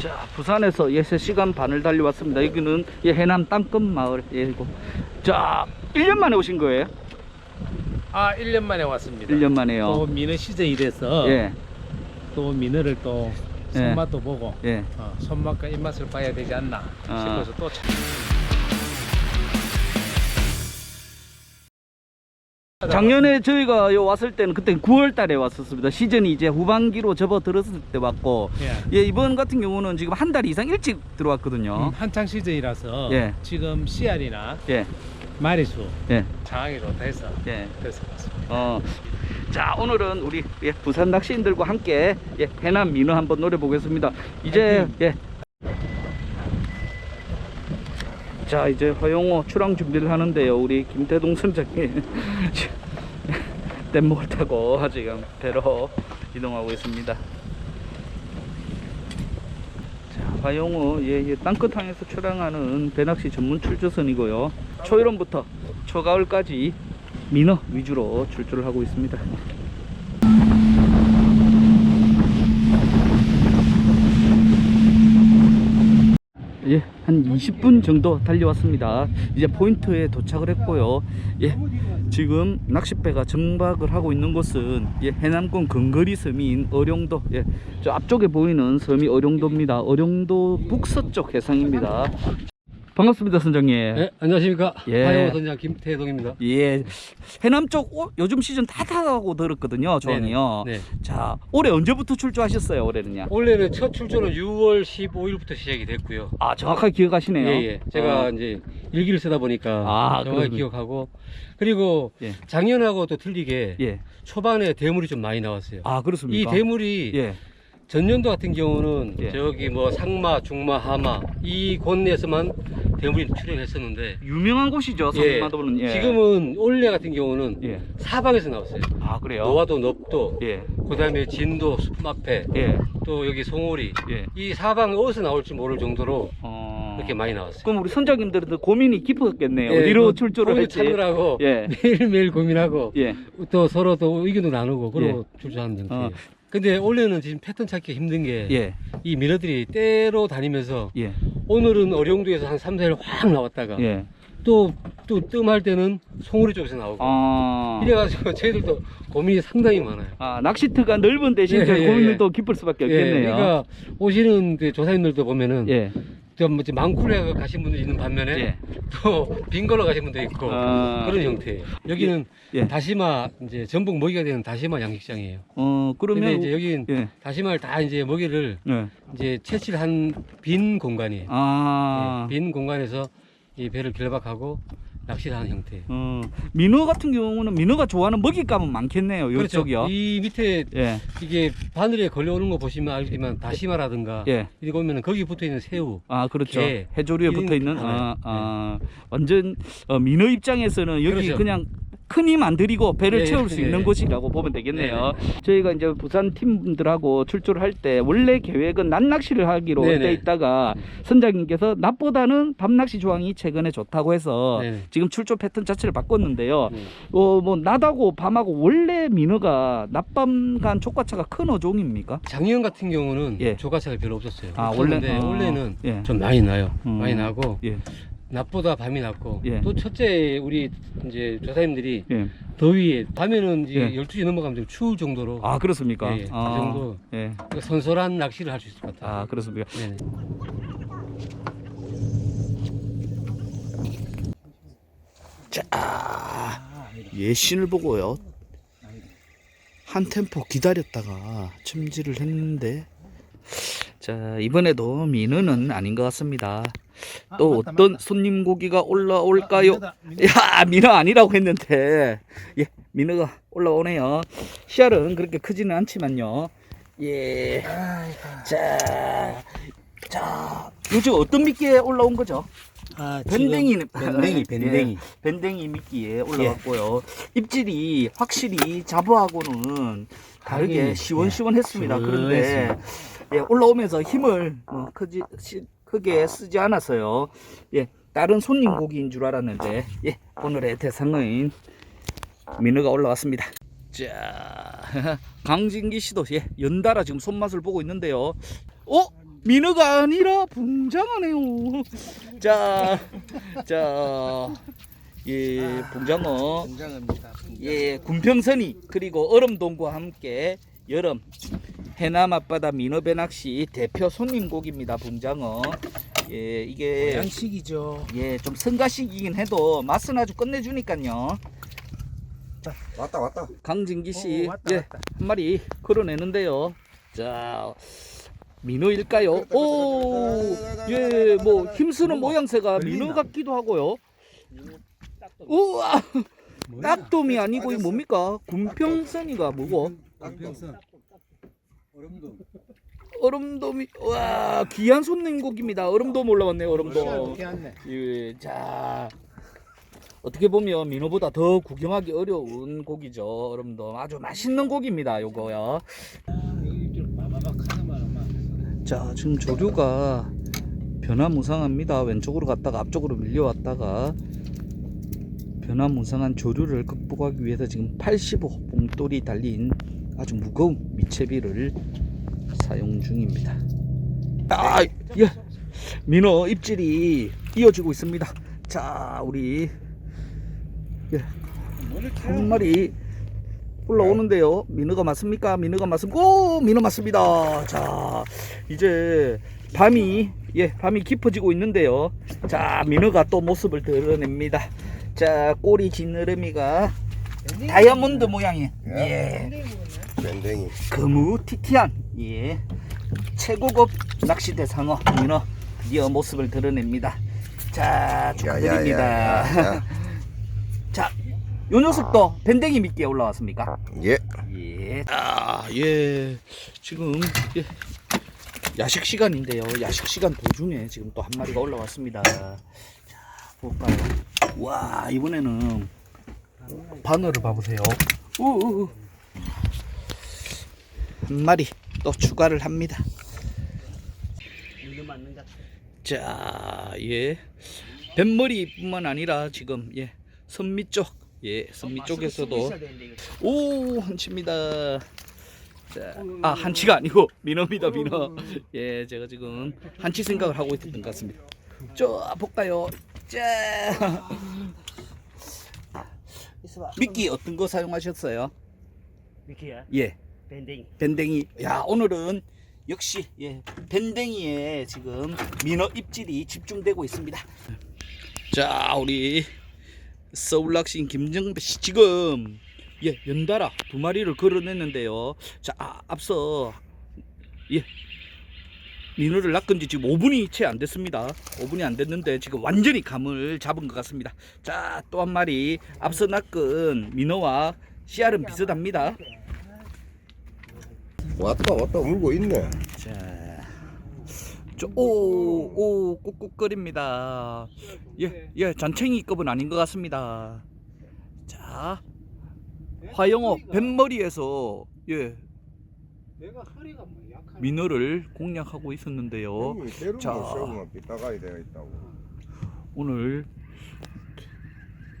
자, 부산에서 예, 3시간 반을 달려왔습니다. 여기는 예, 해남 땅끝 마을. 예. 자, 1년 만에 오신 거예요? 아, 1년 만에 왔습니다. 1년 만에요. 또 민어 시즌이 돼서 예, 또 민어를 또 예. 손맛도 보고 예. 어, 손맛과 입맛을 봐야 되지 않나 아. 싶어서 또 참- 작년에 저희가 요 왔을 때는 그때 9월 달에 왔었습니다. 시즌이 이제 후반기로 접어들었을 때 왔고, 예. 예, 이번 같은 경우는 지금 한 달 이상 일찍 들어왔거든요. 음, 한창 시즌이라서 예. 지금 씨알이나 예, 마리수 예, 상황이 좋다 해서 예. 그래서 왔습니다. 어. 자, 오늘은 우리 예, 부산 낚시인들과 함께 예, 해남 민어 한번 노려보겠습니다. 이제, 예. 자, 이제 허용호 출항 준비를 하는데요. 우리 김태동 선장님. 뗏목을 타고 지금 배로 이동하고 있습니다. 자, 화용호 예, 예, 땅끝항에서 출항하는 배낚시 전문 출조선이고요. 초여름부터 초가을까지 민어 위주로 출조를 하고 있습니다. 예, 한 20분 정도 달려왔습니다. 이제 포인트에 도착을 했고요. 예, 지금 낚싯배가 정박을 하고 있는 곳은 예, 해남권 근거리 섬인 어룡도, 예, 저 앞쪽에 보이는 섬이 어룡도입니다. 어룡도 북서쪽 해상입니다. 반갑습니다, 선장님. 네, 안녕하십니까. 예. 화요 선장 김태동입니다. 예, 해남 쪽 오- 요즘 시즌 다 타고 들었거든요, 조항이요. 네. 자, 올해 언제부터 출조하셨어요, 올해는요? 원래는 첫 출조는 6월 15일부터 시작이 됐고요. 아, 정확하게 기억하시네요. 예, 예. 제가 어, 이제 일기를 쓰다 보니까 아, 정확히 그러면- 기억하고 그리고 예. 작년하고 또 틀리게 예. 초반에 대물이 좀 많이 나왔어요. 아, 이 그렇습니까? 대물이 예. 전년도 같은 경우는 예. 저기 뭐 상마, 중마, 하마 이 곳에서만 대물이 출현했었는데 유명한 곳이죠, 예, 상마도는. 예. 지금은 올해 같은 경우는 예. 사방에서 나왔어요. 아, 그래요? 노화도 높도, 예. 그 다음에 진도, 숲마패, 예. 또 여기 송오리 예. 이 사방이 어디서 나올지 모를 정도로 어. 이렇게 많이 나왔어요. 그럼 우리 선장님들은 고민이 깊었겠네요. 예, 어디로 그 출조를 할지. 찾느라고 예. 매일매일 고민하고 예. 또 서로 또 의견도 나누고 그러고 출조하는 형태예요. 어. 근데 원래는 지금 패턴 찾기 힘든 게이 예. 민어들이 때로 다니면서 예. 오늘은 어룡도에서 한 3, 4일 확 나왔다가 예. 또, 또 뜸할 때는 송오리 쪽에서 나오고 아. 이래가지고 저희들도 고민이 상당히 많아요. 아, 낚시터가 넓은 대신 예, 저 예, 예. 또 깊을 수밖에 예, 없겠네요. 그러니까 오시는 그 조사님들도 보면은 예. 좀 이제 망쿨에 가신 분도 있는 반면에 예. 또빈 걸로 가신 분도 있고 아. 그런 형태예요. 여기는 예. 다시마 이제 전복 먹이가 되는 다시마 양식장이에요. 어, 그러면 이제 여긴 예. 다시마를 다 이제 먹이를 예. 이제 채취한 빈 공간이에요. 아. 예, 빈 공간에서 이 배를 결박하고 낚시를 하는 형태예요. 어, 민어 같은 경우는 민어가 좋아하는 먹잇감은 많겠네요. 그렇죠. 이 밑에 예. 이게 바늘에 걸려오는 거 보시면 알지만 다시마라든가 예. 이거 보면은 거기 붙어 있는 새우 아 그렇죠. 게 해조류에 이런 붙어 있는 게 아. 아 완전 어, 민어 입장에서는 여기 그렇죠. 그냥 큰 힘 안 들이고 배를 예, 채울 수 예, 있는 예. 곳이라고 보면 되겠네요. 저희가 이제 부산 팀들하고 출조를 할 때 원래 계획은 낮 낚시를 하기로 네네. 돼 있다가 선장님께서 낮보다는 밤 낚시 조항이 최근에 좋다고 해서 네네. 지금 출조 패턴 자체를 바꿨는데요. 네. 어뭐 낮하고 밤하고 원래 민어가 낮밤 간 족과차가 큰 어종입니까? 작년 같은 경우는 예. 조가차가 별로 없었어요. 아, 원래- 없었는데 어, 원래는 예. 좀 많이 나요. 음. 많이 나고 예. 낮보다 밤이 낮고 예. 또 첫째 우리 이제 조사님들이 예. 더위에 밤에는 이제 예. 12시 넘어가면 좀 추울 정도로 아 그렇습니까? 예, 예. 그 아, 정도. 예. 선선한 낚시를 할 수 있을 것 같아요. 아 그렇습니까? 네네. 자, 예신을 보고요. 한 템포 기다렸다가 첨지를 했는데, 자 이번에도 민어는 아닌 것 같습니다. 또 어떤 손님 고기가 올라올까요? 야, 민어 아니라고 했는데, 예, 민어가 올라오네요. 씨알은 그렇게 크지는 않지만요. 예, 자, 자, 요즘 어떤 미끼에 올라온 거죠? 아, 밴댕이는 밴댕이, 밴댕이. 예, 밴댕이 미끼에 올라왔고요. 입질이 확실히 자부하고는 다르게 다르게, 시원시원했습니다. 예, 그런데 예, 올라오면서 힘을 뭐 크지 시- 크게 쓰지 않았어요. 예, 다른 손님 고기인 줄 알았는데 예, 오늘의 대상은 민어가 올라왔습니다. 자, 강진기 씨도 예, 연달아 지금 손맛을 보고 있는데요. 어? 민어가 아니라 붕장어네요. 자, 자, 예, 붕장어. 공장입니다. 예, 군평선이 그리고 얼음동과 함께 여름 해남 앞바다 민어배 낚시 대표 손님 고기입니다. 붕장어. 예, 이게 양식이죠. 예, 좀 성가식이긴 해도 맛은 아주 끝내주니까요. 왔다 왔다. 강진기 씨, 오, 왔다, 예, 왔다. 한 마리 걸어내는데요. 자, 민어일까요? 오, 예, 뭐 힘쓰는 모양새가 민어 같기도 하고요. 우와, 딱돔이 아니고 이 뭡니까? 군평선이가 뭐고? 강평선. 얼음도. 얼음돔이 와 귀한 손님 고기입니다. 얼음돔 올라왔네요. 얼음돔. 피었네. 예, 자 어떻게 보면 민어보다 더 구경하기 어려운 고기죠. 얼음돔 아주 맛있는 고기입니다. 요거요. 자 지금 조류가 변화무쌍합니다. 왼쪽으로 갔다가 앞쪽으로 밀려왔다가 변화무쌍한 조류를 극복하기 위해서 지금 85 봉돌이 달린 아주 무거운 미채비를 사용 중입니다. 아, 예. 민어 입질이 이어지고 있습니다. 자, 우리 예. 한 마리 올라오는데요. 민어가 맞습니까? 민어가 맞습니까? 오, 민어 맞습니다. 자, 이제 밤이 예, 밤이 깊어지고 있는데요. 자, 민어가 또 모습을 드러냅니다. 자, 꼬리 지느러미가 다이아몬드 모양의 예. 밴댕이. 거무티티한 예 최고급 낚시대 상어 민어 드디어 모습을 드러냅니다. 자 축하드립니다. 자, 요 녀석도 밴댕이 미끼에 올라왔습니까? 예. 예. 아, 예. 지금 예. 야식 시간인데요. 야식 시간 도중에 지금 또 한 마리가 올라왔습니다. 자, 볼까요? 와, 이번에는 바늘을 봐보세요. 우우우. 한 마리 또 추가를 합니다. 자, 예. 뱃머리뿐만 아니라 지금 예 선미 쪽, 예 선미 쪽에서도 오 한치입니다. 자, 아 한치가 아니고 민어입니다 민어. 예, 제가 지금 한치 생각을 하고 있었던 것 같습니다. 저 볼까요? 자, 미끼 어떤 거 사용하셨어요? 미키야 예. 밴댕이. 밴댕이. 야 오늘은 역시 예 밴댕이에 지금 민어 입질이 집중되고 있습니다. 자 우리 서울낚시인 김정배 씨 지금 예 연달아 두 마리를 걸어냈는데요. 자 아, 앞서 예 민어를 낚은 지 지금 5분이 채 안 됐습니다. 5분이 안 됐는데 지금 완전히 감을 잡은 것 같습니다. 자 또 한 마리 앞서 낚은 민어와 씨알은 비슷합니다 왔다 왔다 울고 있네. 자, 저, 오, 오, 꾹꾹거립니다. 예, 예, 잔챙이급은 아닌 것 같습니다. 자, 화영어 뱃머리에서 예 내가 허리가 뭐 약한. 민어를 공략하고 있었는데요. 형이 자. 씌우면 빗다가이 되어 있다고. 오늘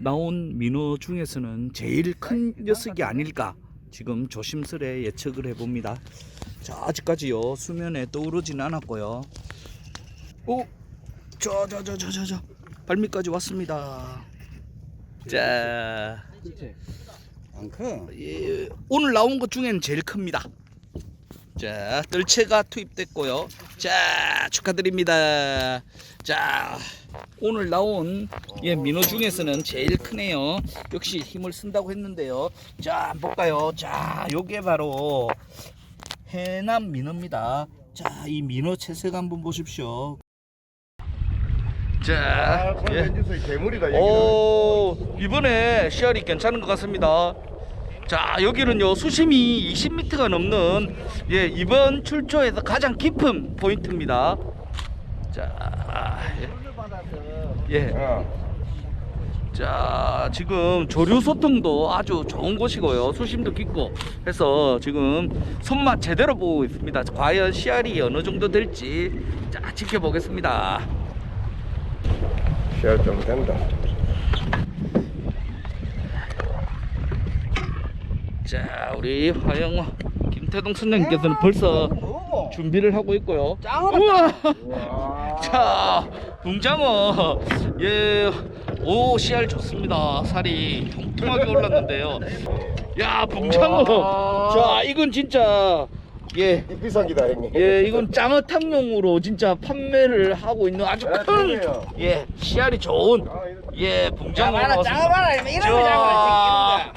나온 민어 중에서는 제일 큰 녀석이 아닐까 지금 조심스레 예측을 해봅니다. 자 아직까지요 수면에 떠오르진 않았고요. 오, 저 저 저 저 저 저 발밑까지 왔습니다. 자, 안 커. 예, 오늘 나온 것 중에는 제일 큽니다. 자, 뜰채가 투입됐고요. 자, 축하드립니다. 자, 오늘 나온 예, 민어 중에서는 제일 크네요. 역시 힘을 쓴다고 했는데요. 자, 한번 볼까요? 자, 요게 바로 해남 민어입니다. 자, 이 민어 채색 한번 보십시오. 자, 아, 예. 괴물이다. 오 이번에 씨알이 괜찮은 것 같습니다. 자 여기는요 수심이 20m가 넘는 예 이번 출조에서 가장 깊은 포인트입니다. 자 예. 예. 야, 자 지금 조류 소통도 아주 좋은 곳이고요 수심도 깊고 해서 지금 손맛 제대로 보고 있습니다 과연 씨알이 어느 정도 될지 자 지켜보겠습니다 씨알 좀 된다. 자 우리 화영호 김태동 선장님께서는 벌써. 준비를 하고 있고요. 우와! 자, 붕장어. 예, 오, 씨알 좋습니다. 살이 통통하게 올랐는데요. 야, 붕장어. 자, 이건 진짜, 예, 이 비싼 기다 형님. 예, 이건 짱어탕용으로 진짜 판매를 하고 있는 아주 네, 큰, 좋네요. 예, 씨알이 좋은, 아, 예, 붕장어. 짱어 봐라. 이런 거 자, 잡아라.